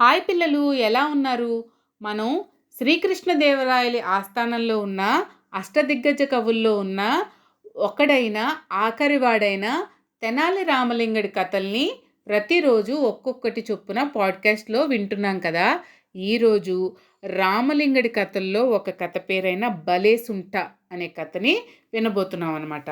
Hi పిల్లలు ఎలా ఉన్నారు? మనం శ్రీకృష్ణదేవరాయలి ఆస్థానంలో ఉన్న అష్టదిగ్గజ కవుల్లో ఉన్న ఒకడైన ఆఖరివాడైన తెనాలి రామలింగడి కథల్ని ప్రతిరోజు ఒక్కొక్కటి చొప్పున పాడ్కాస్ట్లో వింటున్నాం కదా. ఈరోజు రామలింగడి కథల్లో ఒక కథ పేరైన బలేసుంట అనే కథని వినబోతున్నాం అనమాట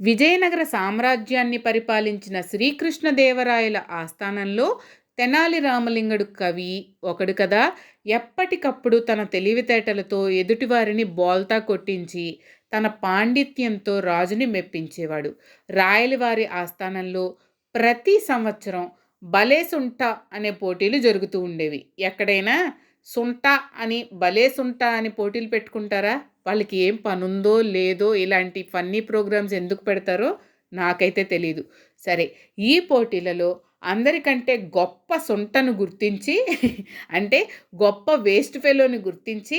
విజయనగర సామ్రాజ్యాన్ని పరిపాలించిన శ్రీకృష్ణదేవరాయల ఆస్థానంలో తెనాలి రామలింగడు కవి ఒకడు కదా. ఎప్పటికప్పుడు తన తెలివితేటలతో ఎదుటివారిని బోల్తా కొట్టించి తన పాండిత్యంతో రాజుని మెప్పించేవాడు. రాయలవారి ఆస్థానంలో ప్రతి సంవత్సరం భలే సుంట అనే పోటీలు జరుగుతూ ఉండేవి. ఎక్కడైనా సుంట అని భలే సుంట అని పోటీలు పెట్టుకుంటారా? వాళ్ళకి ఏం పనుందో లేదో ఇలాంటి ఫన్నీ ప్రోగ్రామ్స్ ఎందుకు పెడతారో నాకైతే తెలీదు. సరే ఈ పోటీలలో అందరికంటే గొప్ప సొంటను గుర్తించి అంటే గొప్ప వేస్ట్ ఫెలోని గుర్తించి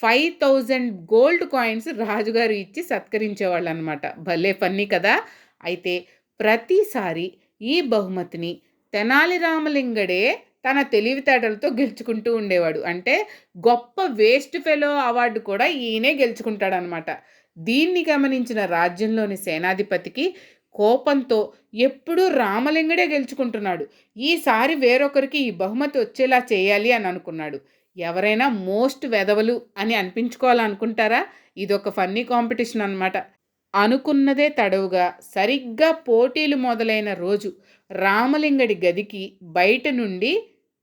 ఫైవ్ థౌజండ్ గోల్డ్ కాయిన్స్ రాజుగారు ఇచ్చి సత్కరించేవాళ్ళు అనమాట భలే పన్నీ కదా! అయితే ప్రతిసారి ఈ బహుమతిని తెనాలి రామలింగడే తన తెలివితేటలతో గెలుచుకుంటూ ఉండేవాడు. అంటే గొప్ప వేస్ట్ ఫెలో అవార్డు కూడా ఈయనే గెలుచుకుంటాడనమాట. దీన్ని గమనించిన రాజ్యంలోని సేనాధిపతికి కోపంతో ఎప్పుడూ రామలింగడే గెలుచుకుంటున్నాడు. ఈసారి వేరొకరికి ఈ బహుమతి వచ్చేలా చేయాలి అని అనుకున్నాడు. ఎవరైనా మోస్ట్ వెదవలు అని అనిపించుకోవాలనుకుంటారా? ఇదొక ఫన్నీ కాంపిటీషన్ అనమాట అనుకున్నదే తడవుగా సరిగ్గా పోటీలు మొదలైన రోజు రామలింగడి గదికి బయట నుండి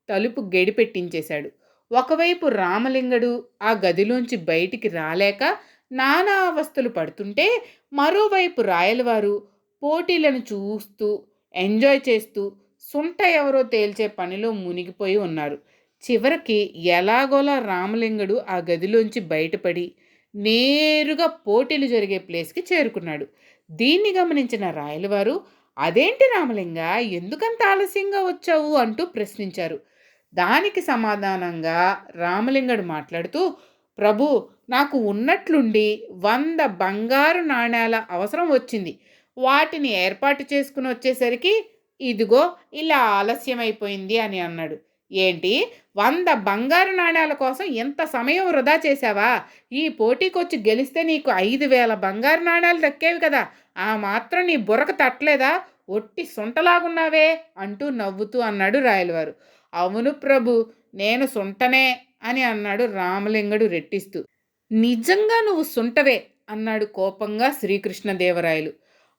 తలుపు గడిపెట్టించేశాడు. ఒకవైపు రామలింగడు ఆ గదిలోంచి బయటికి రాలేక నానా అవస్థలు పడుతుంటే మరోవైపు రాయలవారు పోటీలను చూస్తూ ఎంజాయ్ చేస్తూ సుంట ఎవరో తేల్చే పనిలో మునిగిపోయి ఉన్నారు. చివరికి ఎలాగోలా రామలింగడు ఆ గదిలోంచి బయటపడి నేరుగా పోటీలు జరిగే ప్లేస్కి చేరుకున్నాడు. దీన్ని గమనించిన రాయలవారు అదేంటి రామలింగ ఎందుకంత ఆలస్యంగా వచ్చావు? అంటూ ప్రశ్నించారు. దానికి సమాధానంగా రామలింగడు మాట్లాడుతూ ప్రభు నాకు ఉన్నట్లుండి వంద బంగారు నాణ్యాల అవసరం వచ్చింది. వాటిని ఏర్పాటు చేసుకుని వచ్చేసరికి ఇదిగో ఇలా ఆలస్యమైపోయింది అని అన్నాడు. ఏంటి? వంద బంగారు నాణ్యాల కోసం ఎంత సమయం వృధా చేశావా? ఈ పోటీకొచ్చి గెలిస్తే నీకు ఐదు వేల బంగారు నాణ్యాలు దక్కేవి కదా! ఆ మాత్రం నీ బుర్రకు తట్టలేదా? ఒట్టి సుంటలాగున్నావే అంటూ నవ్వుతూ అన్నాడు రాయలవారు. అవును ప్రభు నేను సుంటనే అని అన్నాడు రామలింగడు రెట్టిస్తూ. నిజంగా నువ్వు సుంటవే అన్నాడు కోపంగా శ్రీకృష్ణదేవరాయలు.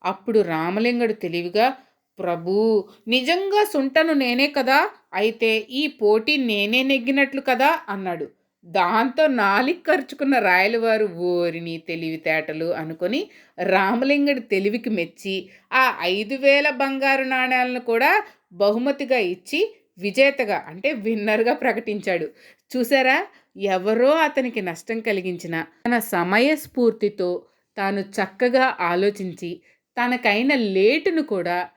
అప్పుడు రామలింగడు తెలివిగా ప్రభూ నిజంగా సుంటను నేనే కదా? అయితే ఈ పోటీ నేనే నెగ్గినట్లు కదా అన్నాడు. దాంతో నాలిక్ ఖర్చుకున్న రాయలవారు ఓరిని తెలివితేటలు అనుకొని రామలింగడి తెలివికి మెచ్చి ఆ ఐదు వేల బంగారు నాణ్యాలను కూడా బహుమతిగా ఇచ్చి విజేతగా అంటే విన్నర్గా ప్రకటించాడు. చూసారా? ఎవరో అతనికి నష్టం కలిగించిన తన సమయస్ఫూర్తితో తాను చక్కగా ఆలోచించి తనకైన లేటును కూడా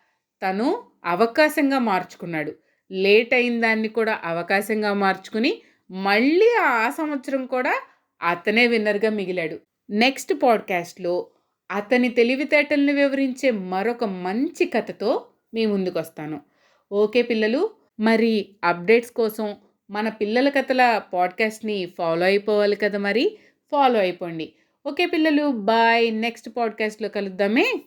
తను అవకాశంగా మార్చుకున్నాడు. లేట్ అయిన దాన్ని కూడా అవకాశంగా మార్చుకుని మళ్ళీ ఆ సంవత్సరం కూడా అతనే విన్నర్గా మిగిలాడు. నెక్స్ట్ పాడ్కాస్ట్లో అతని తెలివితేటల్ని వివరించే మరొక మంచి కథతో మీ ముందుకు వస్తాను ఓకే పిల్లలు మరి అప్డేట్స్ కోసం మన పిల్లల కథల పాడ్కాస్ట్ని ఫాలో అయిపోవాలి కదా మరి? ఫాలో అయిపోండి. ఓకే పిల్లలు బాయ్. నెక్స్ట్ పాడ్కాస్ట్లో కలుద్దామే.